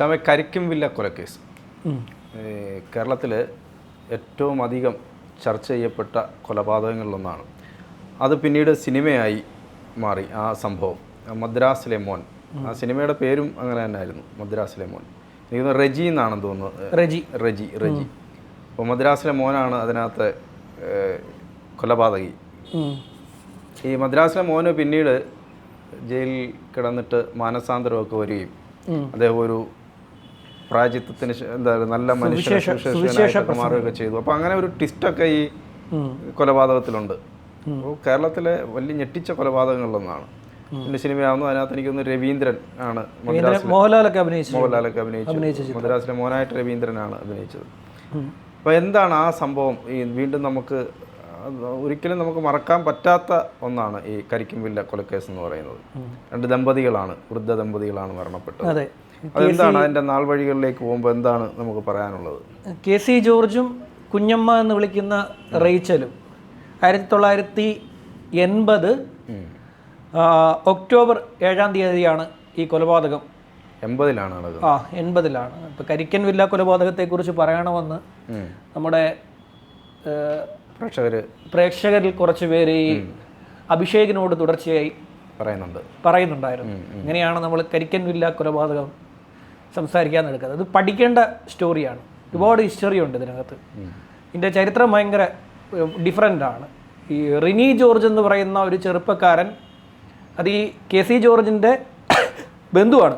ഷാമെ കരിക്കും villa കൊലക്കേസ് കേരളത്തിൽ ഏറ്റവും അധികം ചർച്ച ചെയ്യപ്പെട്ട കൊലപാതകങ്ങളിലൊന്നാണ്. അത് പിന്നീട് സിനിമയായി മാറി ആ സംഭവം. മദ്രാസിലെ മോൻ ആ സിനിമയുടെ പേരും അങ്ങനെ തന്നെ ആയിരുന്നു മദ്രാസിലെ മോൻ എനിക്ക് റെജി എന്നാണെന്ന് തോന്നുന്നു റെജി. റെജി റെജി. അപ്പോൾ മദ്രാസിലെ മോനാണ് അതിനകത്ത് കൊലപാതകി. ഈ മദ്രാസിലെ മോന് പിന്നീട് ജയിലിൽ കിടന്നിട്ട് മാനസാന്തരമൊക്കെ വരികയും അദ്ദേഹം ഒരു പ്രായച്ചിത്തത്തിന് എന്താ നല്ല മനുഷ്യ സുവിശേഷനായിട്ടൊക്കെ മാറുകയൊക്കെ ചെയ്തു. അപ്പോൾ അങ്ങനെ ഒരു ട്വിസ്റ്റൊക്കെ ഈ കൊലപാതകത്തിലുണ്ട്. അപ്പോൾ കേരളത്തിലെ വലിയ ഞെട്ടിച്ച കൊലപാതകങ്ങളിലൊന്നാണ്. എന്റെ സിനിമയാവുന്നു. അതിനകത്ത് എനിക്കൊന്ന് രവീന്ദ്രൻ ആണ് മദ്രാസ് മോഹൻലാലൊക്കെ അഭിനയിച്ചു മോഹൻലാലൊക്കെ അഭിനയിച്ചു. മദ്രാസിലെ മോനായിട്ട് രവീന്ദ്രനാണ് അഭിനയിച്ചത്. അപ്പോൾ എന്താണ് ആ സംഭവം? ഈ വീണ്ടും നമുക്ക് ഒരിക്കലും നമുക്ക് മറക്കാൻ പറ്റാത്ത ഒന്നാണ് ഈ കരിക്കുംവില്ല കൊലക്കേസ് എന്ന് പറയുന്നത് രണ്ട് ദമ്പതികളാണ് വൃദ്ധ ദമ്പതികളാണ് മരണപ്പെട്ടത് അതെന്താണ് അതിന്റെ നാൾ വഴികളിലേക്ക് പോകുമ്പോൾ എന്താണ് നമുക്ക് പറയാനുള്ളത്? കെ സി ജോർജും കുഞ്ഞമ്മ എന്ന് വിളിക്കുന്ന റേച്ചലും ആയിരത്തി തൊള്ളായിരത്തി എൺപത് ഒക്ടോബർ ഏഴാം തീയതിയാണ് ഈ കൊലപാതകം. എൺപതിലാണ് ആ എൺപതിലാണ്. ഇപ്പോൾ കരിക്കൻ വില്ല കൊലപാതകത്തെക്കുറിച്ച് പറയണമെന്ന് നമ്മുടെ പ്രേക്ഷകർ പ്രേക്ഷകരിൽ കുറച്ച് പേര് ഈ അഭിഷേകിനോട് തുടർച്ചയായി പറയുന്നുണ്ട്. പറയുന്നുണ്ടായിരുന്നു. ഇങ്ങനെയാണ് നമ്മൾ കരിക്കൻ വില്ല കൊലപാതകം സംസാരിക്കാൻ എടുക്കുന്നത്. അത് പഠിക്കേണ്ട സ്റ്റോറിയാണ്. ഒരുപാട് ഹിസ്റ്ററി ഉണ്ട് ഇതിനകത്ത്. ഇതിന്റെ ചരിത്രം ഭയങ്കര ഡിഫറെന്റ് ആണ്. ഈ റിനി ജോർജ് എന്ന് പറയുന്ന ഒരു ചെറുപ്പക്കാരൻ അത് ഈ കെ സി ജോർജിന്റെ ബന്ധുവാണ്.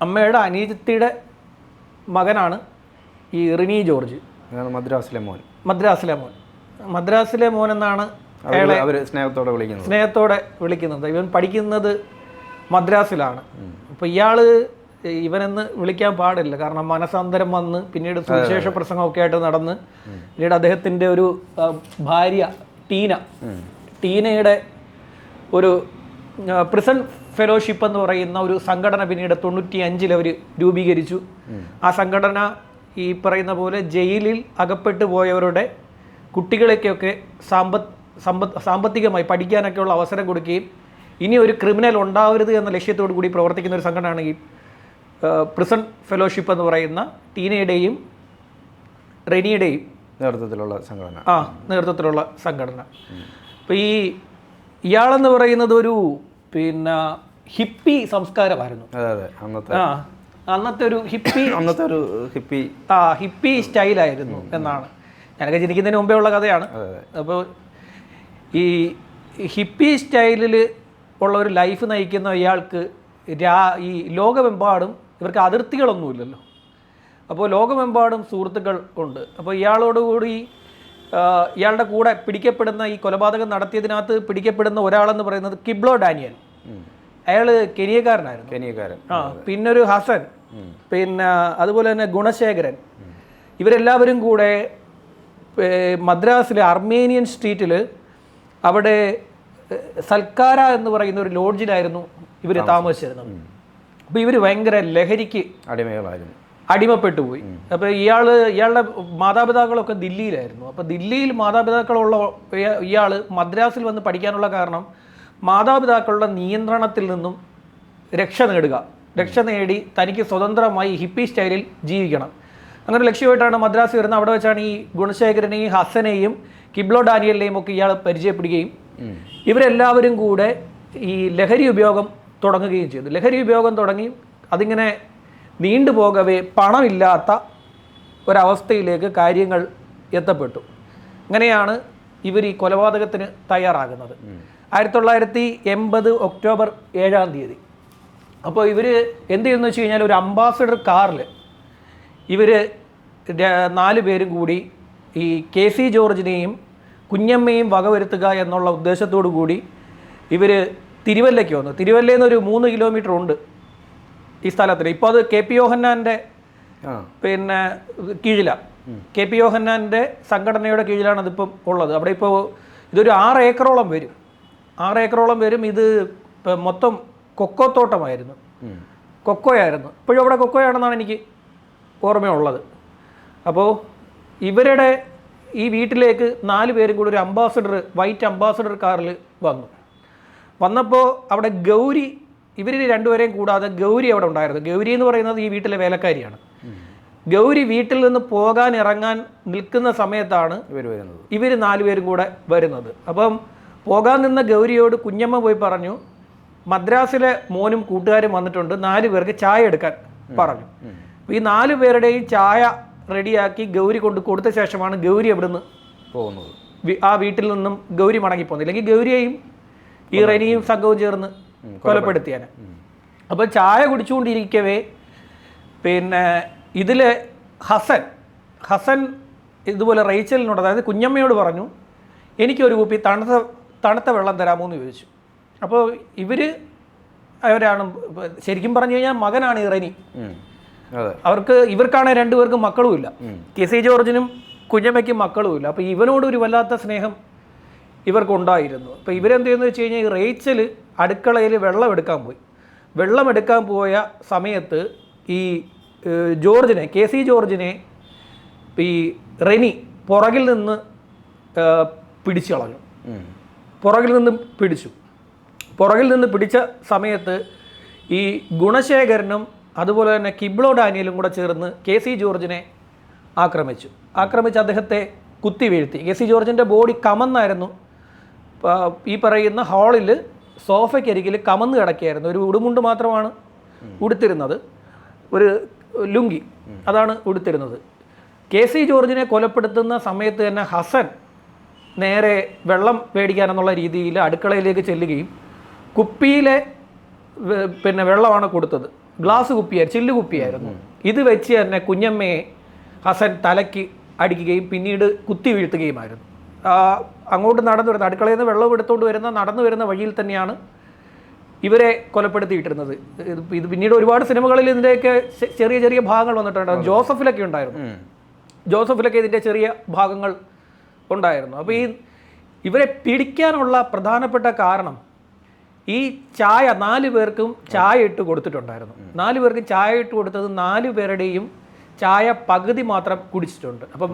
അമ്മയുടെ അനീജത്തിയുടെ മകനാണ് ഈ റിനി ജോർജ്. മദ്രാസിലെ മോൻ. മദ്രാസിലെ മോൻ. മദ്രാസിലെ മോൻ എന്നാണ് അവർ സ്നേഹത്തോടെ വിളിക്കുന്നത്. സ്നേഹത്തോടെ വിളിക്കുന്നത്. ഇവൻ പഠിക്കുന്നത് മദ്രാസിലാണ്. അപ്പോൾ ഇയാൾ ഇവനെന്ന് വിളിക്കാൻ പാടില്ല. കാരണം മനസാന്തരം വന്ന് പിന്നീട് സുവിശേഷ പ്രസംഗമൊക്കെ ആയിട്ട് നടന്ന് പിന്നീട് അദ്ദേഹത്തിന്റെ ഒരു ഭാര്യ ടീന. ടീനയുടെ ഒരു പ്രിസൺ ഫെലോഷിപ്പ് എന്ന് പറയുന്ന ഒരു സംഘടന പിന്നീട് തൊണ്ണൂറ്റി അഞ്ചിൽ അവർ രൂപീകരിച്ചു ആ സംഘടന ഈ പറയുന്ന പോലെ ജയിലിൽ അകപ്പെട്ടു പോയവരുടെ കുട്ടികളൊക്കെയൊക്കെ സാമ്പത്ത് സമ്പത്ത് സാമ്പത്തികമായി പഠിക്കാനൊക്കെയുള്ള അവസരം കൊടുക്കുകയും ഇനി ഒരു ക്രിമിനൽ ഉണ്ടാവരുത് എന്ന ലക്ഷ്യത്തോടു കൂടി പ്രവർത്തിക്കുന്ന ഒരു സംഘടനയാണ് ഈ പ്രിസൺ ഫെലോഷിപ്പ് എന്ന് പറയുന്ന ടീനയുടെയും റെനിയുടെയും നേതൃത്വത്തിലുള്ള സംഘടന. ആ നേതൃത്വത്തിലുള്ള സംഘടന. അപ്പോൾ ഈ ഇയാളെന്ന് പറയുന്നത് ഒരു പിന്നെ ഹിപ്പി സംസ്കാരമായിരുന്നു. അതെ അതെ. അന്നത്തെ ആ അന്നത്തെ ഒരു ഹിപ്പി അന്നത്തെ ഒരു ഹിപ്പി ആ ഹിപ്പി സ്റ്റൈലായിരുന്നു എന്നാണ്. ഞാനൊക്കെ ജനിക്കുന്നതിന് മുമ്പേ ഉള്ള കഥയാണ്. അപ്പോൾ ഈ ഹിപ്പി സ്റ്റൈലിൽ ഉള്ള ഒരു ലൈഫ് നയിക്കുന്ന ഇയാൾക്ക് രാ ഈ ലോകമെമ്പാടും ഇവർക്ക് അതിർത്തികളൊന്നുമില്ലല്ലോ. അപ്പോൾ ലോകമെമ്പാടും സുഹൃത്തുക്കൾ ഉണ്ട്. അപ്പോൾ ഇയാളോടുകൂടി ഇയാളുടെ കൂടെ പിടിക്കപ്പെടുന്ന ഈ കൊലപാതകം നടത്തിയതിനകത്ത് പിടിക്കപ്പെടുന്ന ഒരാളെന്ന് പറയുന്നത് കിബ്ലോ ഡാനിയൽ. അയാൾ കെനിയക്കാരനായിരുന്നു. കെനിയക്കാരൻ. ആ പിന്നൊരു ഹസൻ പിന്നെ അതുപോലെ തന്നെ ഗുണശേഖരൻ. ഇവരെല്ലാവരും കൂടെ മദ്രാസിലെ അർമേനിയൻ സ്ട്രീറ്റിൽ അവിടെ സൽക്കാര എന്ന് പറയുന്ന ഒരു ലോഡ്ജിലായിരുന്നു ഇവർ താമസിച്ചിരുന്നത്. അപ്പോൾ ഇവർ ഭയങ്കര ലഹരിക്ക് അടിമകളായിരുന്നു. അടിമപ്പെട്ടു പോയി. അപ്പോൾ ഇയാൾ ഇയാളുടെ മാതാപിതാക്കളൊക്കെ ദില്ലിയിലായിരുന്നു. അപ്പോൾ ദില്ലിയിൽ മാതാപിതാക്കളുള്ള ഇയാൾ മദ്രാസിൽ വന്ന് പഠിക്കാനുള്ള കാരണം മാതാപിതാക്കളുടെ നിയന്ത്രണത്തിൽ നിന്നും രക്ഷ നേടുക. രക്ഷ നേടി തനിക്ക് സ്വതന്ത്രമായി ഹിപ്പി സ്റ്റൈലിൽ ജീവിക്കണം. അങ്ങനെ ഒരു ലക്ഷ്യമായിട്ടാണ് മദ്രാസ് വരുന്നത്. അവിടെ വെച്ചാണ് ഈ ഗുണശേഖരനെയും ഹസനെയും കിബ്ലോ ഡാനിയലിനെയും ഒക്കെ ഇയാൾ പരിചയപ്പെടുകയും ഇവരെല്ലാവരും കൂടെ ഈ ലഹരി ഉപയോഗം തുടങ്ങുകയും ചെയ്തു. ലഹരി ഉപയോഗം തുടങ്ങി. അതിങ്ങനെ നീണ്ടുപോകവേ പണമില്ലാത്ത ഒരവസ്ഥയിലേക്ക് കാര്യങ്ങൾ എത്തപ്പെട്ടു. അങ്ങനെയാണ് ഇവർ ഈ കൊലപാതകത്തിന് തയ്യാറാകുന്നത്. ആയിരത്തി തൊള്ളായിരത്തി എൺപത് ഒക്ടോബർ ഏഴാം തീയതി. അപ്പോൾ ഇവർ എന്ത് ചെയ്യുന്നു വെച്ച് കഴിഞ്ഞാൽ ഒരു അംബാസഡർ കാറിൽ ഇവർ നാല് പേരും കൂടി ഈ കെ സി ജോർജിനെയും കുഞ്ഞമ്മയും വകവരുത്തുക എന്നുള്ള ഉദ്ദേശത്തോടു കൂടി ഇവർ തിരുവല്ലയ്ക്ക് വന്നു. തിരുവല്ലയിൽ നിന്ന് ഒരു മൂന്ന് കിലോമീറ്റർ ഉണ്ട് ഈ സ്ഥലത്തിൽ ഇപ്പോൾ അത് കെ പി യോഹന്നാന്റെ പിന്നെ കീഴിലാണ് കെ പി യോഹന്നാന്റെ സംഘടനയുടെ കീഴിലാണ് അതിപ്പം ഉള്ളത്. അവിടെ ഇപ്പോൾ ഇതൊരു ആറ് ഏക്കറോളം വരും. ആറ് ഏക്കറോളം വരും. ഇത് ഇപ്പം മൊത്തം കൊക്കോ തോട്ടമായിരുന്നു. കൊക്കോയായിരുന്നു. ഇപ്പോഴും അവിടെ കൊക്കോയാണെന്നാണ് എനിക്ക് ഓർമ്മയുള്ളത്. അപ്പോൾ ഇവരുടെ ഈ വീട്ടിലേക്ക് നാല് പേരും കൂടി ഒരു അംബാസഡർ വൈറ്റ് അംബാസഡർ കാറിൽ വന്നു. വന്നപ്പോൾ അവിടെ ഗൗരി ഇവർ രണ്ടുപേരെയും കൂടാതെ ഗൗരി അവിടെ ഉണ്ടായിരുന്നു. ഗൗരി എന്ന് പറയുന്നത് ഈ വീട്ടിലെ വേലക്കാരിയാണ്. ഗൗരി വീട്ടിൽ നിന്ന് പോകാൻ ഇറങ്ങാൻ നിൽക്കുന്ന സമയത്താണ് ഇവർ വരുന്നത്. ഇവർ നാലുപേരും കൂടെ വരുന്നത്. അപ്പം പോകാൻ നിന്ന ഗൗരിയോട് കുഞ്ഞമ്മ പോയി പറഞ്ഞു മദ്രാസിലെ മോനും കൂട്ടുകാരും വന്നിട്ടുണ്ട് നാല് പേർക്ക് ചായ എടുക്കാൻ പറഞ്ഞു. ഈ നാല് പേരുടെയും ചായ റെഡിയാക്കി ഗൗരി കൊണ്ട് കൊടുത്ത ശേഷമാണ് ഗൗരി അവിടുന്ന് പോകുന്നത്. ആ വീട്ടിൽ നിന്നും ഗൗരി മടങ്ങിപ്പോകുന്നത്. ഇല്ലെങ്കിൽ ഗൗരിയെയും ഈ റനിയും സംഘവും ചേർന്ന് കൊലപ്പെടുത്തിയാണ്. അപ്പോൾ ചായ കുടിച്ചുകൊണ്ടിരിക്കവേ പിന്നെ ഇതിൽ ഹസൻ ഹസൻ ഇതുപോലെ റേച്ചലിനോട് അതായത് കുഞ്ഞമ്മയോട് പറഞ്ഞു എനിക്കൊരു കുപ്പി തണുത്ത തണുത്ത വെള്ളം തരാമോ എന്ന് ചോദിച്ചു. അപ്പോൾ ഇവർ അവരാണ് ശരിക്കും പറഞ്ഞു കഴിഞ്ഞാൽ മകനാണ് ഇറനി അവർക്ക് ഇവർക്കാണ് രണ്ടുപേർക്കും മക്കളുമില്ല. K C ജോർജിനും കുഞ്ഞമ്മയ്ക്കും മക്കളുമില്ല. അപ്പോൾ ഇവനോട് ഒരു വല്ലാത്ത സ്നേഹം ഇവർക്കുണ്ടായിരുന്നു. അപ്പോൾ ഇവരെന്ത് ചെയ്യുന്നത് വെച്ച് കഴിഞ്ഞാൽ ഈ റേച്ചൽ അടുക്കളയിൽ വെള്ളം എടുക്കാൻ പോയി. വെള്ളം എടുക്കാൻ പോയ സമയത്ത് ഈ ജോർജിനെ കെ സി ജോർജിനെ ഈ റെനി പുറകിൽ നിന്ന് പിടിച്ചു കളഞ്ഞു. പുറകിൽ നിന്ന് പിടിച്ചു. പുറകിൽ നിന്ന് പിടിച്ച സമയത്ത് ഈ ഗുണശേഖരനും അതുപോലെ തന്നെ കിബ്ലോ ഡാനിയലും കൂടെ ചേർന്ന് കെ സി ജോർജിനെ ആക്രമിച്ചു. ആക്രമിച്ച് അദ്ദേഹത്തെ കുത്തി വീഴ്ത്തി കെ സി ജോർജിന്റെ ബോഡി കമന്നായിരുന്നു. ഈ പറയുന്ന ഹാളിൽ സോഫയ്ക്കരികിൽ കമന്ന് കിടക്കുകയായിരുന്നു ഒരു ഉടുമുണ്ട് മാത്രമാണ് ഉടുത്തിരുന്നത്. ഒരു ലുങ്കി അതാണ് ഉടുത്തിരുന്നത്. കെ സി ജോർജിനെ കൊലപ്പെടുത്തുന്ന സമയത്ത് തന്നെ ഹസൻ നേരെ വെള്ളം മേടിക്കാനെന്നുള്ള രീതിയിൽ അടുക്കളയിലേക്ക് ചെല്ലുകയും കുപ്പിയിലെ പിന്നെ വെള്ളമാണ് കൊടുത്തത്. ഗ്ലാസ് കുപ്പിയായിരുന്നു ചില്ല് കുപ്പിയായിരുന്നു. ഇത് വെച്ച് തന്നെ കുഞ്ഞമ്മയെ ഹസൻ തലയ്ക്ക് അടിക്കുകയും പിന്നീട് കുത്തി വീഴ്ത്തുകയുമായിരുന്നു. അങ്ങോട്ട് നടന്നു വരുന്ന അടുക്കളയിൽ നിന്ന് വെള്ളം എടുത്തുകൊണ്ട് വരുന്ന നടന്നു വരുന്ന വഴിയിൽ തന്നെയാണ് ഇവരെ കൊലപ്പെടുത്തിയിട്ടിരുന്നത്. ഇത് പിന്നീട് ഒരുപാട് സിനിമകളിൽ ഇതിന്റെയൊക്കെ ചെറിയ ചെറിയ ഭാഗങ്ങൾ വന്നിട്ടുണ്ട്. ജോസഫിലൊക്കെ ഉണ്ടായിരുന്നു. ജോസഫിലൊക്കെ ഇതിന്റെ ചെറിയ ഭാഗങ്ങൾ ഉണ്ടായിരുന്നു. അപ്പോൾ ഈ ഇവരെ പിടിക്കാനുള്ള പ്രധാനപ്പെട്ട കാരണം ഈ ചായ നാല് പേർക്കും ചായ ഇട്ട് കൊടുത്തിട്ടുണ്ടായിരുന്നു. നാല് പേർക്ക് ചായ ഇട്ട് കൊടുത്തത് നാല് പേരുടെയും ചായ പകുതി മാത്രം കുടിച്ചിട്ടുണ്ട്. അപ്പം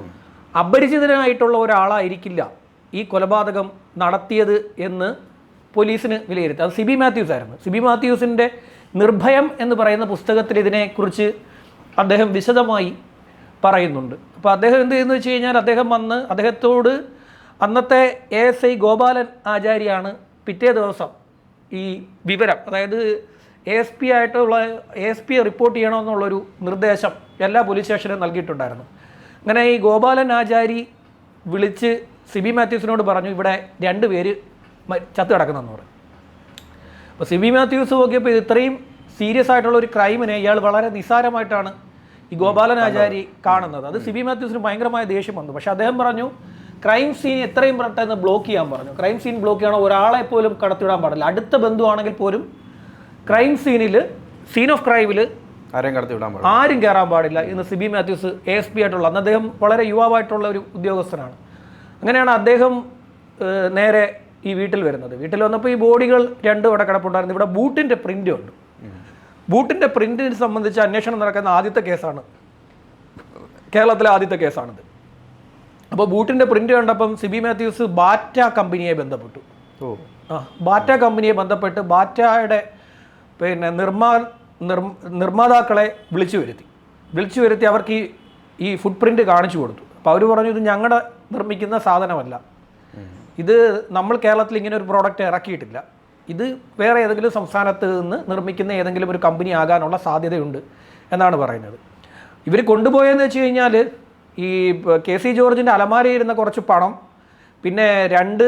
അപരിചിതനായിട്ടുള്ള ഒരാളായിരിക്കില്ല ഈ കൊലപാതകം നടത്തിയത് എന്ന് പോലീസിന് വിലയിരുത്തി. അത് സിബി മാത്യൂസ് ആയിരുന്നു. സിബി മാത്യൂസിന്റെ നിർഭയം എന്ന് പറയുന്ന പുസ്തകത്തിൽ ഇതിനെക്കുറിച്ച് അദ്ദേഹം വിശദമായി പറയുന്നുണ്ട്. അപ്പോൾ അദ്ദേഹം എന്ത് ചെയ്യുന്നു വെച്ച് കഴിഞ്ഞാൽ അദ്ദേഹം വന്ന് അദ്ദേഹത്തോട് അന്നത്തെ എ എസ് ഐ ഗോപാലൻ ആചാര്യാണ് പിറ്റേ ദിവസം ഈ വിവരം അതായത് എ എസ് പി ആയിട്ടുള്ള എ എസ് പി റിപ്പോർട്ട് ചെയ്യണമെന്നുള്ളൊരു നിർദ്ദേശം എല്ലാ പോലീസ് സ്റ്റേഷനും നൽകിയിട്ടുണ്ടായിരുന്നു. അങ്ങനെ ഈ ഗോപാലൻ ആചാരി വിളിച്ച് സിബി മാത്യൂസിനോട് പറഞ്ഞു ഇവിടെ രണ്ട് പേര് ചത്തു കിടക്കുന്നെന്ന് പറഞ്ഞു. അപ്പോൾ സിബി മാത്യൂസ് നോക്കിയപ്പോൾ ഇത് ഇത്രയും സീരിയസ് ആയിട്ടുള്ള ഒരു ക്രൈമിനെ ഇയാൾ വളരെ നിസ്സാരമായിട്ടാണ് ഈ ഗോപാലൻ ആചാരി കാണുന്നത്. അത് സിബി മാത്യൂസിന് ഭയങ്കരമായ ദേഷ്യം വന്നു. പക്ഷേ അദ്ദേഹം പറഞ്ഞു ക്രൈം സീൻ എത്രയും പെട്ടെന്ന് ബ്ലോക്ക് ചെയ്യാൻ പറഞ്ഞു. ക്രൈം സീൻ ബ്ലോക്ക് ചെയ്യണം ഒരാളെ പോലും കടത്തിവിടാൻ പാടില്ല. അടുത്ത ബന്ധുവാണെങ്കിൽ പോലും ക്രൈം സീനിൽ സീൻ ഓഫ് ക്രൈമിൽ ആരെയും കടത്തി വിടാൻ പാടില്ല. ആരും കയറാൻ പാടില്ല ഇന്ന് Sibi Mathews A S P ആയിട്ടുള്ള അന്ന് അദ്ദേഹം വളരെ യുവാവായിട്ടുള്ള ഒരു ഉദ്യോഗസ്ഥനാണ്. അങ്ങനെയാണ് അദ്ദേഹം നേരെ ഈ വീട്ടിൽ വരുന്നത്. വീട്ടിൽ വന്നപ്പോൾ ഈ ബോഡികൾ രണ്ടും ഇവിടെ കിടപ്പുണ്ടായിരുന്നു. ഇവിടെ ബൂട്ടിന്റെ പ്രിന്റ് ഉണ്ട്. ബൂട്ടിന്റെ പ്രിന്റിനെ സംബന്ധിച്ച് അന്വേഷണം നടക്കുന്ന ആദ്യത്തെ കേസാണ്. കേരളത്തിലെ ആദ്യത്തെ കേസാണിത്. അപ്പോൾ ബൂട്ടിന്റെ പ്രിന്റ് കണ്ടപ്പം സിബി മാത്യൂസ് ബാറ്റ കമ്പനിയെ ബന്ധപ്പെട്ടു. ഓ. ആ ബാറ്റ കമ്പനിയെ ബന്ധപ്പെട്ട് ബാറ്റയുടെ പിന്നെ നിർമ്മാ നിർ- നിർമ്മാതാക്കളെ വിളിച്ചു വരുത്തി. വിളിച്ചു വരുത്തി അവർക്ക് ഈ ഈ ഫുട് പ്രിന്റ് കാണിച്ചു കൊടുത്തു. അപ്പോൾ അവർ പറഞ്ഞു ഇത് ഞങ്ങളുടെ നിർമ്മിക്കുന്ന സാധനമല്ല. ഇത് നമ്മൾ കേരളത്തിൽ ഇങ്ങനെ ഒരു പ്രോഡക്റ്റ് ഇറക്കിയിട്ടില്ല. ഇത് വേറെ ഏതെങ്കിലും സംസ്ഥാനത്ത് നിന്ന് നിർമ്മിക്കുന്ന ഏതെങ്കിലും ഒരു കമ്പനി ആകാനുള്ള സാധ്യതയുണ്ട് എന്നാണ് പറയുന്നത്. ഇവർ കൊണ്ടുപോയെന്ന് വെച്ച് കഴിഞ്ഞാൽ ഈ കെ സി ജോർജിന്റെ അലമാരയിരുന്ന കുറച്ച് പണം പിന്നെ രണ്ട്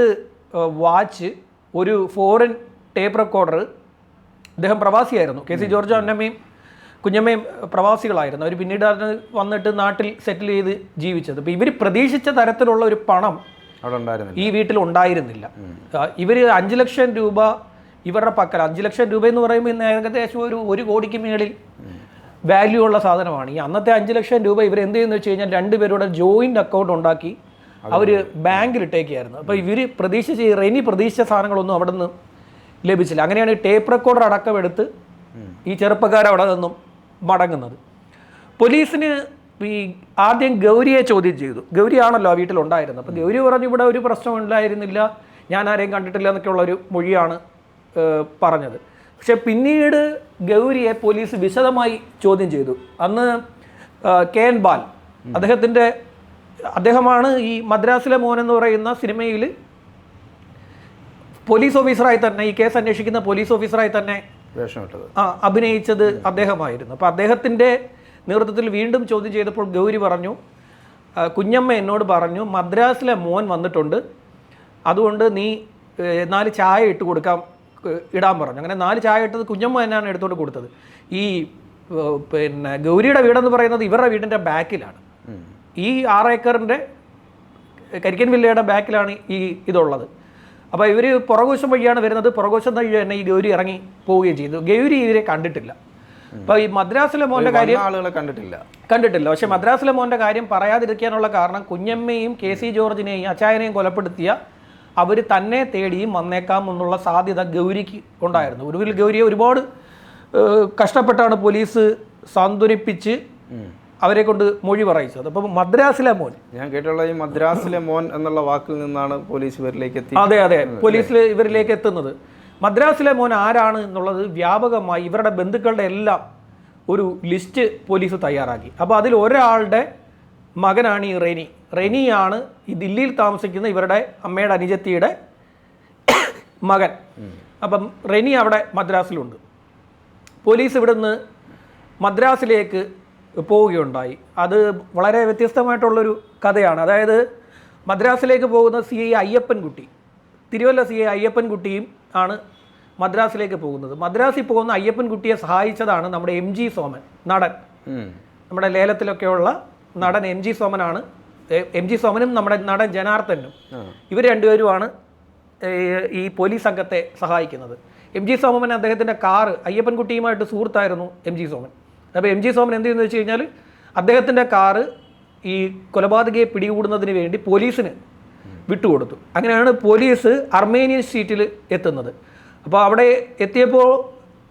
വാച്ച് ഒരു ഫോറിൻ ടേപ്പ് റെക്കോർഡർ അദ്ദേഹം പ്രവാസിയായിരുന്നു. കെ സി ജോർജ് അന്നമ്മയും കുഞ്ഞമ്മയും പ്രവാസികളായിരുന്നു. അവർ പിന്നീട് അതിന് വന്നിട്ട് നാട്ടിൽ സെറ്റിൽ ചെയ്ത് ജീവിച്ചത്. അപ്പോൾ ഇവർ പ്രതീക്ഷിച്ച തരത്തിലുള്ള ഒരു പണം ഈ വീട്ടിൽ ഉണ്ടായിരുന്നില്ല. ഇവർ അഞ്ച് ലക്ഷം രൂപ ഇവരുടെ പക്കൽ അഞ്ച് ലക്ഷം രൂപ എന്ന് പറയുമ്പോൾ ഇന്ന് ഏകദേശം ഒരു ഒരു കോടിക്ക് മേളിൽ വാല്യൂ ഉള്ള സാധനമാണ്. ഈ അന്നത്തെ അഞ്ച് ലക്ഷം രൂപ ഇവർ എന്ത് ചെയ്യുന്നു വെച്ച് കഴിഞ്ഞാൽ രണ്ടുപേരുടെ ജോയിന്റ് അക്കൗണ്ട് ഉണ്ടാക്കി അവർ ബാങ്കിൽ ഇട്ടേക്കായിരുന്നു. അപ്പോൾ ഇവർ പ്രതീക്ഷിച്ച ഇനി റെനി പ്രതീക്ഷിച്ച സാധനങ്ങളൊന്നും അവിടെ നിന്ന് ലഭിച്ചില്ല. അങ്ങനെയാണ് ഈ ടേപ്പ് റെക്കോർഡർ അടക്കം എടുത്ത് ഈ ചെറുപ്പക്കാർ അവിടെ നിന്നും മടങ്ങുന്നത്. പോലീസിന് ഈ ആദ്യം ഗൗരിയെ ചോദ്യം ചെയ്തു. ഗൗരിയാണല്ലോ ആ വീട്ടിലുണ്ടായിരുന്നത്. അപ്പോൾ ഗൗരി പറഞ്ഞു ഇവിടെ ഒരു പ്രശ്നം ഉണ്ടായിരുന്നില്ല. ഞാൻ ആരെയും കണ്ടിട്ടില്ല എന്നൊക്കെയുള്ള ഒരു മൊഴിയാണ് പറഞ്ഞത്. പക്ഷെ പിന്നീട് ഗൗരിയെ പോലീസ് വിശദമായി ചോദ്യം ചെയ്തു. അന്ന് കെ എൻ ബാൽ അദ്ദേഹത്തിന്റെ അദ്ദേഹമാണ് ഈ മദ്രാസിലെ മോൻ എന്ന് പറയുന്ന സിനിമയിൽ പോലീസ് ഓഫീസറായി തന്നെ ഈ കേസ് അന്വേഷിക്കുന്ന പോലീസ് ഓഫീസറായി തന്നെ ആ, അഭിനയിച്ചത് അദ്ദേഹമായിരുന്നു. അപ്പോൾ അദ്ദേഹത്തിന്റെ നേതൃത്വത്തിൽ വീണ്ടും ചോദ്യം ചെയ്തപ്പോൾ ഗൗരി പറഞ്ഞു കുഞ്ഞമ്മ എന്നോട് പറഞ്ഞു മദ്രാസിലെ മോൻ വന്നിട്ടുണ്ട് അതുകൊണ്ട് നീ നാല് ചായ ഇട്ട് കൊടുക്കാം ഇടാൻ പറഞ്ഞു. അങ്ങനെ നാല് ചായ ഇട്ടത് കുഞ്ഞമ്മ തന്നെയാണ് എടുത്തുകൊണ്ട് കൊടുത്തത്. ഈ പിന്നെ ഗൗരിയുടെ വീടെന്ന് പറയുന്നത് ഇവരുടെ വീടിന്റെ ബാക്കിലാണ്. ഈ ആറ് ഏക്കറിന്റെ കരിക്കൻ വില്ലയുടെ ബാക്കിലാണ് ഈ ഇതുള്ളത്. അപ്പോൾ ഇവർ പുറകോശം വഴിയാണ് വരുന്നത്. പുറകോശം വഴി തന്നെ ഈ ഗൗരി ഇറങ്ങി പോവുകയും ചെയ്തു. ഗൗരി ഇവരെ കണ്ടിട്ടില്ല. അപ്പോൾ ഈ മദ്രാസിലെ മോന്റെ കാര്യം ആളുകളെ കണ്ടിട്ടില്ല. കണ്ടിട്ടില്ല. പക്ഷെ മദ്രാസിലെ മോന്റെ കാര്യം പറയാതിരിക്കാനുള്ള കാരണം കുഞ്ഞമ്മയും കെ സി ജോർജിനെയും അച്ചായനെയും കൊലപ്പെടുത്തിയ അവർ തന്നെ തേടിയും വന്നേക്കാം എന്നുള്ള സാധ്യത ഗൗരിക്ക് ഉണ്ടായിരുന്നു. ഒടുവിൽ ഗൗരിയെ ഒരുപാട് കഷ്ടപ്പെട്ടാണ് പോലീസ് സാന്ത്വനിപ്പിച്ച് അവരെ കൊണ്ട് മൊഴി പറയിച്ചത് അപ്പം മദ്രാസിലെ മോൻ. ഞാൻ കേട്ടുള്ള ഈ മദ്രാസിലെ മോൻ എന്നുള്ള വാക്കിൽ നിന്നാണ് പോലീസ് ഇവരിലേക്ക് എത്തി. അതെ അതെ. പോലീസിൽ ഇവരിലേക്ക് എത്തുന്നത്. മദ്രാസിലെ മോൻ ആരാണ് എന്നുള്ളത് വ്യാപകമായി ഇവരുടെ ബന്ധുക്കളുടെ എല്ലാം ഒരു ലിസ്റ്റ് പോലീസ് തയ്യാറാക്കി. അപ്പോൾ അതിൽ ഒരാളുടെ മകനാണ് ഈ റെനി. റെനിയാണ് ഈ ദില്ലിയിൽ താമസിക്കുന്ന ഇവരുടെ അമ്മയുടെ അനുജത്തിയുടെ മകൻ. അപ്പം റെനി അവിടെ മദ്രാസിലുണ്ട്. പോലീസ് ഇവിടുന്ന് മദ്രാസിലേക്ക് പോവുകയുണ്ടായി. അത് വളരെ വ്യത്യസ്തമായിട്ടുള്ളൊരു കഥയാണ്. അതായത് മദ്രാസിലേക്ക് പോകുന്ന C I Ayyappankutty Thiruvalla C I അയ്യപ്പൻകുട്ടിയും ആണ് മദ്രാസിലേക്ക് പോകുന്നത്. മദ്രാസിൽ പോകുന്ന അയ്യപ്പൻകുട്ടിയെ സഹായിച്ചതാണ് നമ്മുടെ എം ജി സോമൻ നടൻ. നമ്മുടെ ലേലത്തിലൊക്കെയുള്ള നടൻ എം ജി സോമനാണ്. എം ജി സോമനും നമ്മുടെ നടൻ ജനാർദ്ദനും. ഇവർ രണ്ടുപേരുമാണ് ഈ പോലീസ് സംഘത്തെ സഹായിക്കുന്നത്. എം ജി സോമൻ അദ്ദേഹത്തിന്റെ കാറ് അയ്യപ്പൻകുട്ടിയുമായിട്ട് സുഹൃത്തായിരുന്നു എം ജി സോമൻ. അപ്പോൾ എം ജി സോമൻ എന്ത് ചെയ്യുന്നു വെച്ച് കഴിഞ്ഞാൽ അദ്ദേഹത്തിന്റെ കാറ് ഈ കൊലപാതകയെ പിടികൂടുന്നതിന് വേണ്ടി പോലീസിന് വിട്ടുകൊടുത്തു. അങ്ങനെയാണ് പോലീസ് അർമേനിയൻ സ്ട്രീറ്റിൽ എത്തുന്നത്. അപ്പോൾ അവിടെ എത്തിയപ്പോൾ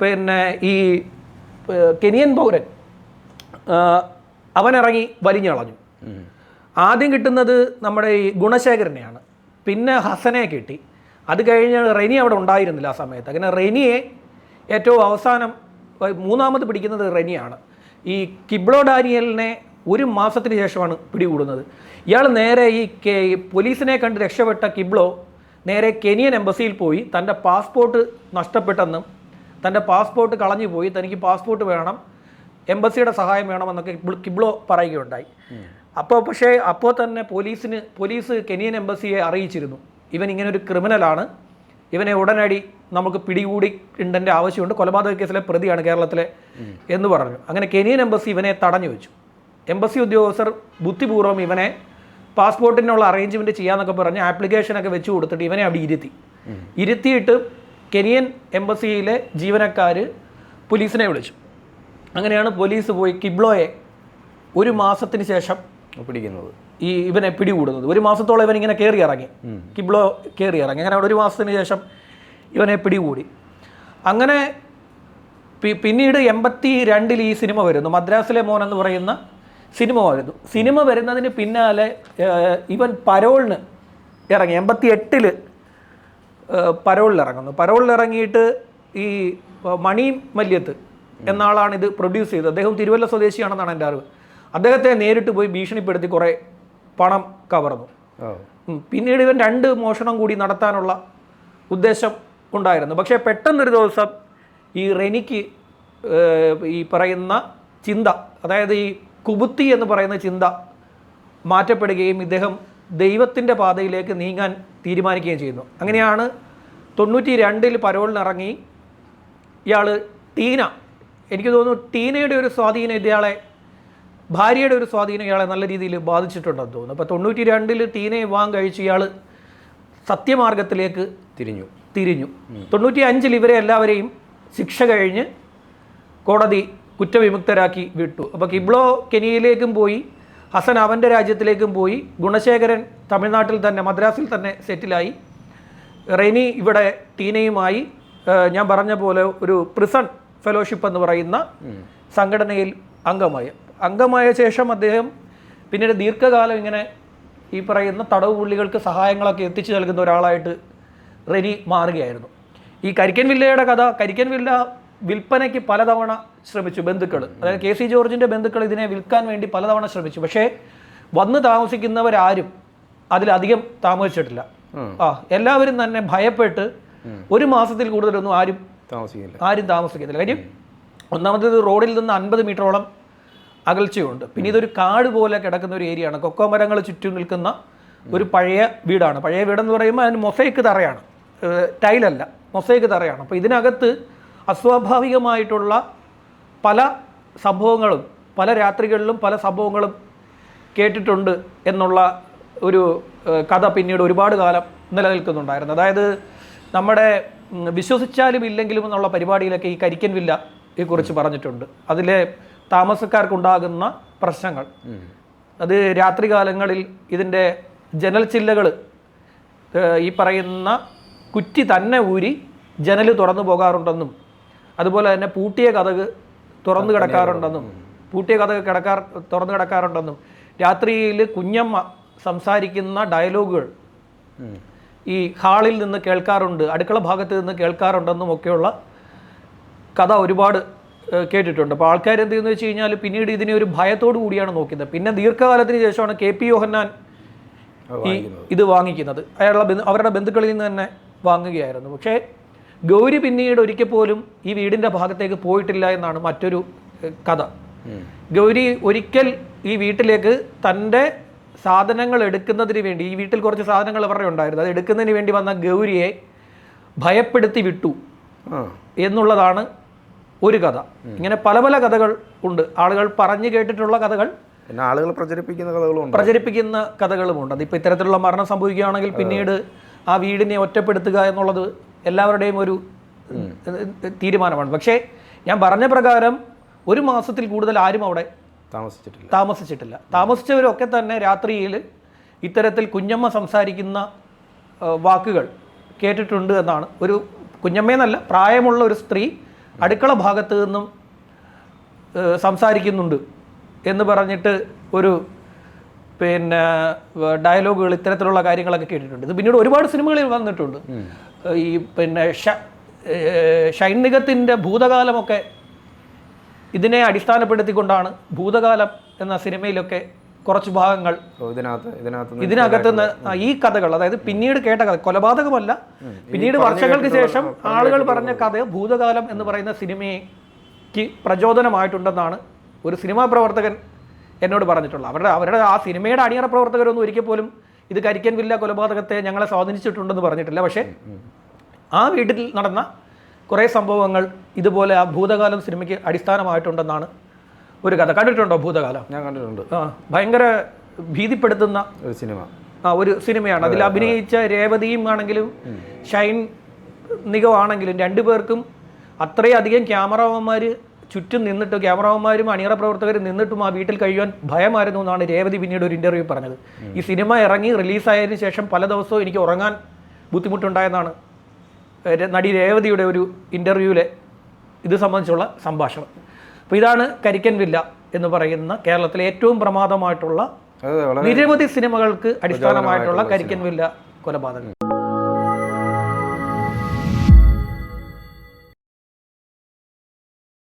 പിന്നെ ഈ കെനിയൻ പൗരൻ അവനിറങ്ങി വലിഞ്ഞളഞ്ഞു. ആദ്യം കിട്ടുന്നത് നമ്മുടെ ഈ ഗുണശേഖരനെയാണ്. പിന്നെ ഹസനെ കിട്ടി. അത് കഴിഞ്ഞ് റെനി അവിടെ ഉണ്ടായിരുന്നില്ല ആ സമയത്ത്. അങ്ങനെ റെനിയെ ഏറ്റവും അവസാനം മൂന്നാമത് പിടിക്കുന്നത് റെനിയാണ്. ഈ കിബ്ലോ ഡാനിയലിനെ ഒരു മാസത്തിന് ശേഷമാണ് പിടികൂടുന്നത്. ഇയാൾ നേരെ ഈ പോലീസിനെ കണ്ട് രക്ഷപ്പെട്ട കിബ്ലോ നേരെ കെനിയൻ എംബസിയിൽ പോയി. തന്റെ പാസ്പോർട്ട് നഷ്ടപ്പെട്ടെന്നും തന്റെ പാസ്പോർട്ട് കളഞ്ഞു പോയി. തനിക്ക് പാസ്പോർട്ട് വേണം എംബസിയുടെ സഹായം വേണമെന്നൊക്കെ കിബ്ലോ പറയുകയുണ്ടായി. അപ്പോൾ പക്ഷേ അപ്പോൾ തന്നെ പോലീസിന് പോലീസ് കെനിയൻ എംബസിയെ അറിയിച്ചിരുന്നു. ഇവൻ ഇങ്ങനെ ഒരു ക്രിമിനലാണ്. ഇവനെ ഉടനടി നമുക്ക് പിടികൂടി ഇണ്ടന്റെ ആവശ്യമുണ്ട്. കൊലപാതക കേസിലെ പ്രതിയാണ് കേരളത്തിലെ എന്ന് പറഞ്ഞു. അങ്ങനെ കെനിയൻ എംബസി ഇവനെ തടഞ്ഞു വെച്ചു. എംബസി ഉദ്യോഗസ്ഥർ ബുദ്ധിപൂർവം ഇവനെ പാസ്പോർട്ടിനുള്ള അറേഞ്ച്മെന്റ് ചെയ്യാന്നൊക്കെ പറഞ്ഞ് ആപ്ലിക്കേഷനൊക്കെ വെച്ച് കൊടുത്തിട്ട് ഇവനെ അവിടെ ഇരുത്തി. ഇരുത്തിയിട്ട് കെനിയൻ എംബസിയിലെ ജീവനക്കാർ പോലീസിനെ വിളിച്ചു. അങ്ങനെയാണ് പോലീസ് പോയി കിബ്ലോയെ ഒരു മാസത്തിന് ശേഷം പിടിക്കുന്നത് ഈ ഇവനെ പിടികൂടുന്നത്. ഒരു മാസത്തോളം ഇവൻ ഇങ്ങനെ കയറി ഇറങ്ങി. കിബ്ലോ കയറി ഇറങ്ങി. അങ്ങനെ ഒരു മാസത്തിന് ശേഷം ഇവനെ പിടികൂടി. അങ്ങനെ പി- പിന്നീട് എൺപത്തി രണ്ടിൽ ഈ സിനിമ വരുന്നു. മദ്രാസിലെ മോൻ എന്ന് പറയുന്ന സിനിമ വരുന്നു. സിനിമ വരുന്നതിന് പിന്നാലെ ഇവൻ പരോളിന് ഇറങ്ങി. എൺപത്തി എട്ടിൽ പരോളിലിറങ്ങുന്നു പരോളിലിറങ്ങിയിട്ട് ഈ മണി മല്യത്ത് എന്ന ആളാണ് ഇത് പ്രൊഡ്യൂസ് ചെയ്തത്. അദ്ദേഹം തിരുവല്ല സ്വദേശിയാണെന്നാണ് എന്റെ അറിവ്. അദ്ദേഹത്തെ നേരിട്ട് പോയി ഭീഷണിപ്പെടുത്തി കുറേ പണം കവർന്നു. പിന്നീട് ഇവൻ രണ്ട് മോഷണം കൂടി നടത്താനുള്ള ഉദ്ദേശം ഉണ്ടായിരുന്നു. പക്ഷേ പെട്ടെന്നൊരു ദിവസം ഈ റെനിക്ക് ഈ പറയുന്ന ചിന്ത അതായത് ഈ കുബുത്തി എന്ന് പറയുന്ന ചിന്ത മാറ്റപ്പെടുകയും ഇദ്ദേഹം ദൈവത്തിന്റെ പാതയിലേക്ക് നീങ്ങാൻ തീരുമാനിക്കുകയും ചെയ്യുന്നു. അങ്ങനെയാണ് തൊണ്ണൂറ്റി രണ്ടിൽ പരോളിനിറങ്ങി ഇയാൾ ടീന. എനിക്ക് തോന്നുന്നു ടീനയുടെ ഒരു സ്വാധീനം ഇയാളെ ഭാര്യയുടെ ഒരു സ്വാധീനം ഇയാളെ നല്ല രീതിയിൽ ബാധിച്ചിട്ടുണ്ടെന്ന് തോന്നുന്നു. അപ്പോൾ തൊണ്ണൂറ്റി രണ്ടിൽ തീനെ വിവാഹം കഴിച്ച് ഇയാൾ സത്യമാർഗത്തിലേക്ക് തിരിഞ്ഞു. തിരിഞ്ഞു. തൊണ്ണൂറ്റി അഞ്ചിൽ ഇവരെ എല്ലാവരെയും ശിക്ഷ കഴിഞ്ഞ് കോടതി കുറ്റവിമുക്തരാക്കി വിട്ടു. അപ്പോൾ കിബ്ലോ കെനിയയിലേക്കും പോയി ഹസൻ അവന്റെ രാജ്യത്തിലേക്കും പോയി ഗുണശേഖരൻ തമിഴ്നാട്ടിൽ തന്നെ മദ്രാസിൽ തന്നെ സെറ്റിലായി. റെനി ഇവിടെ ടീനയുമായി ഞാൻ പറഞ്ഞ പോലെ ഒരു പ്രിസൺ ഫെലോഷിപ്പ് എന്ന് പറയുന്ന സംഘടനയിൽ അംഗമായി. അംഗമായ ശേഷം അദ്ദേഹം പിന്നീട് ദീർഘകാലം ഇങ്ങനെ ഈ പറയുന്ന തടവ് പുള്ളികൾക്ക് സഹായങ്ങളൊക്കെ എത്തിച്ചു നൽകുന്ന ഒരാളായിട്ട് റെനി മാറുകയായിരുന്നു. ഈ കരിക്കൻ വില്ലയുടെ കഥ കരിക്കൻ വില്ല വിൽപ്പനയ്ക്ക് പലതവണ ശ്രമിച്ചു ബന്ധുക്കൾ അതായത് കെ സി ജോർജിന്റെ ബന്ധുക്കൾ ഇതിനെ വിൽക്കാൻ വേണ്ടി പലതവണ ശ്രമിച്ചു. പക്ഷേ വന്ന് താമസിക്കുന്നവരാരും അതിലധികം താമസിച്ചിട്ടില്ല. ആ എല്ലാവരും തന്നെ ഭയപ്പെട്ട് ഒരു മാസത്തിൽ കൂടുതലൊന്നും ആരും താമസിക്കില്ല. ആരും താമസിക്കുന്നില്ല. കാര്യം ഒന്നാമത്തേത് റോഡിൽ നിന്ന് അൻപത് മീറ്ററോളം അകൽച്ചയുണ്ട്. പിന്നെ ഇതൊരു കാട് പോലെ കിടക്കുന്ന ഒരു ഏരിയയാണ്. കൊക്കോ മരങ്ങൾ ചുറ്റും നിൽക്കുന്ന ഒരു പഴയ വീടാണ്. പഴയ വീടെന്ന് പറയുമ്പോൾ അതിന് മൊസൈക്ക് തറയാണ്. ടൈലല്ല. മൊസൈക്ക് തറയാണ്. അപ്പോൾ ഇതിനകത്ത് അസ്വാഭാവികമായിട്ടുള്ള പല സംഭവങ്ങളും പല രാത്രികളിലും പല സംഭവങ്ങളും കേട്ടിട്ടുണ്ട് എന്നുള്ള ഒരു കഥ പിന്നീട് ഒരുപാട് കാലം നിലനിൽക്കുന്നുണ്ടായിരുന്നു. അതായത് നമ്മുടെ വിശ്വസിച്ചാലും ഇല്ലെങ്കിലും എന്നുള്ള പരിപാടിയിലൊക്കെ ഈ കരിക്കൻ വില്ല കുറിച്ച് പറഞ്ഞിട്ടുണ്ട്. അതിലെ താമസക്കാർക്കുണ്ടാകുന്ന പ്രശ്നങ്ങൾ. അത് രാത്രികാലങ്ങളിൽ ഇതിന്റെ ജനൽ ചില്ലകൾ ഈ പറയുന്ന കുറ്റി തന്നെ ഊരി ജനൽ തുറന്നു പോകാറുണ്ടെന്നും അതുപോലെ തന്നെ പൂട്ടിയ കഥക് തുറന്നു കിടക്കാറുണ്ടെന്നും പൂട്ടിയ കഥക് കിടക്കാർ തുറന്നു കിടക്കാറുണ്ടെന്നും രാത്രിയിൽ കുഞ്ഞമ്മ സംസാരിക്കുന്ന ഡയലോഗുകൾ ഈ ഹാളിൽ നിന്ന് കേൾക്കാറുണ്ട് അടുക്കള ഭാഗത്ത് നിന്ന് കേൾക്കാറുണ്ടെന്നും ഒക്കെയുള്ള കഥ ഒരുപാട് കേട്ടിട്ടുണ്ട്. അപ്പോൾ ആൾക്കാർ എന്ത് ചെയ്യുന്നത് വെച്ച് കഴിഞ്ഞാൽ പിന്നീട് ഇതിനെ ഒരു ഭയത്തോടു കൂടിയാണ് നോക്കുന്നത്. പിന്നെ ദീർഘകാലത്തിന് ശേഷമാണ് കെ പി യോഹന്നാൻ ഈ ഇത് വാങ്ങിക്കുന്നത്. അയാളുടെ ബന്ധു അവരുടെ ബന്ധുക്കളിൽ നിന്ന് തന്നെ വാങ്ങുകയായിരുന്നു. പക്ഷേ ഗൗരി പിന്നീട് ഒരിക്കൽ പോലും ഈ വീടിന്റെ ഭാഗത്തേക്ക് പോയിട്ടില്ല എന്നാണ് മറ്റൊരു കഥ. ഗൗരി ഒരിക്കൽ ഈ വീട്ടിലേക്ക് തന്റെ സാധനങ്ങൾ എടുക്കുന്നതിന് വേണ്ടി ഈ വീട്ടിൽ കുറച്ച് സാധനങ്ങൾ അവരുടെ ഉണ്ടായിരുന്നു. അത് എടുക്കുന്നതിന് വേണ്ടി വന്ന ഗൗരിയെ ഭയപ്പെടുത്തി വിട്ടു എന്നുള്ളതാണ് ഒരു കഥ. ഇങ്ങനെ പല പല കഥകൾ ഉണ്ട്. ആളുകൾ പറഞ്ഞു കേട്ടിട്ടുള്ള കഥകൾ പിന്നെ ആളുകൾ പ്രചരിപ്പിക്കുന്ന കഥകളും ഉണ്ട്. പ്രചരിപ്പിക്കുന്ന കഥകളുമുണ്ട്. അതിപ്പോൾ ഇത്തരത്തിലുള്ള മരണം സംഭവിക്കുകയാണെങ്കിൽ പിന്നീട് ആ വീടിനെ ഒറ്റപ്പെടുത്തുക എന്നുള്ളത് എല്ലാവരുടെയും ഒരു തീരുമാനമാണ്. പക്ഷേ ഞാൻ പറഞ്ഞ പ്രകാരം ഒരു മാസത്തിൽ കൂടുതൽ ആരും അവിടെ താമസിച്ചിട്ടില്ല. താമസിച്ചിട്ടില്ല. താമസിച്ചവരൊക്കെ തന്നെ രാത്രിയിൽ ഇത്തരത്തിൽ കുഞ്ഞമ്മ സംസാരിക്കുന്ന വാക്കുകൾ കേട്ടിട്ടുണ്ട് എന്നാണ് ഒരു കുഞ്ഞമ്മയെന്നല്ല പ്രായമുള്ള ഒരു സ്ത്രീ അടുക്കള ഭാഗത്തു നിന്നും സംസാരിക്കുന്നുണ്ട് എന്ന് പറഞ്ഞിട്ട് ഒരു പിന്നെ ഡയലോഗുകൾ ഇത്തരത്തിലുള്ള കാര്യങ്ങളൊക്കെ കേട്ടിട്ടുണ്ട്. ഇത് പിന്നീട് ഒരുപാട് സിനിമകളിൽ വന്നിട്ടുണ്ട്. ഈ പിന്നെ ഷ ഏ, ഭൂതകാലമൊക്കെ ഇതിനെ അടിസ്ഥാനപ്പെടുത്തിക്കൊണ്ടാണ് ഭൂതകാലം എന്ന സിനിമയിലൊക്കെ കുറച്ച് ഭാഗങ്ങൾ ഇതിനകത്ത് ഈ കഥകൾ അതായത് പിന്നീട് കേട്ട കഥ കൊലപാതകമല്ല. പിന്നീട് വർഷങ്ങൾക്ക് ശേഷം ആളുകൾ പറഞ്ഞ കഥ ഭൂതകാലം എന്ന് പറയുന്ന സിനിമയ്ക്ക് പ്രചോദനമായിട്ടുണ്ടെന്നാണ് ഒരു സിനിമാ പ്രവർത്തകൻ എന്നോട് പറഞ്ഞിട്ടുള്ളത്. അവരുടെ അവരുടെ ആ സിനിമയുടെ അണിയറ പ്രവർത്തകരൊന്നും ഒരിക്കൽ പോലും ഇത് കരിക്കൻ വില്ല കൊലപാതകത്തെ ഞങ്ങളെ സ്വാധീനിച്ചിട്ടുണ്ടെന്ന് പറഞ്ഞിട്ടില്ല. പക്ഷേ ആ വീട്ടിൽ നടന്ന കുറേ സംഭവങ്ങൾ ഇതുപോലെ ആ ഭൂതകാലം സിനിമയ്ക്ക് അടിസ്ഥാനമായിട്ടുണ്ടെന്നാണ് ഒരു കഥ കണ്ടിട്ടുണ്ടോ ഭൂതകാലം? ഞാൻ കണ്ടിട്ടുണ്ട്. ആ ഭയങ്കര ഭീതിപ്പെടുത്തുന്ന ഒരു സിനിമ. ആ ഒരു സിനിമയാണ്. അതിൽ അഭിനയിച്ച രേവതിയും ആണെങ്കിലും ഷൈൻ നികവാണെങ്കിലും രണ്ടുപേർക്കും അത്രയധികം ക്യാമറമാന്മാർ ചുറ്റും നിന്നിട്ട് ക്യാമറാമാന്മാരും അണിയറ പ്രവർത്തകരും നിന്നിട്ടും ആ വീട്ടിൽ കഴിയുവാൻ ഭയമായിരുന്നു എന്നാണ് രേവതി പിന്നീട് ഒരു ഇന്റർവ്യൂ പറഞ്ഞത്. ഈ സിനിമ ഇറങ്ങി റിലീസായതിനു ശേഷം പല ദിവസവും എനിക്ക് ഉറങ്ങാൻ ബുദ്ധിമുട്ടുണ്ടായെന്നാണ് നടി രേവതിയുടെ ഒരു ഇന്റർവ്യൂവിലെ ഇത് സംബന്ധിച്ചുള്ള സംഭാഷണം. അപ്പോൾ ഇതാണ് കരിക്കൻ വില്ല എന്ന് പറയുന്ന കേരളത്തിലെ ഏറ്റവും പ്രമാദമായിട്ടുള്ള നിരവധി സിനിമകൾക്ക് അടിസ്ഥാനമായിട്ടുള്ള കരിക്കൻ വില്ല കൊലപാതകം.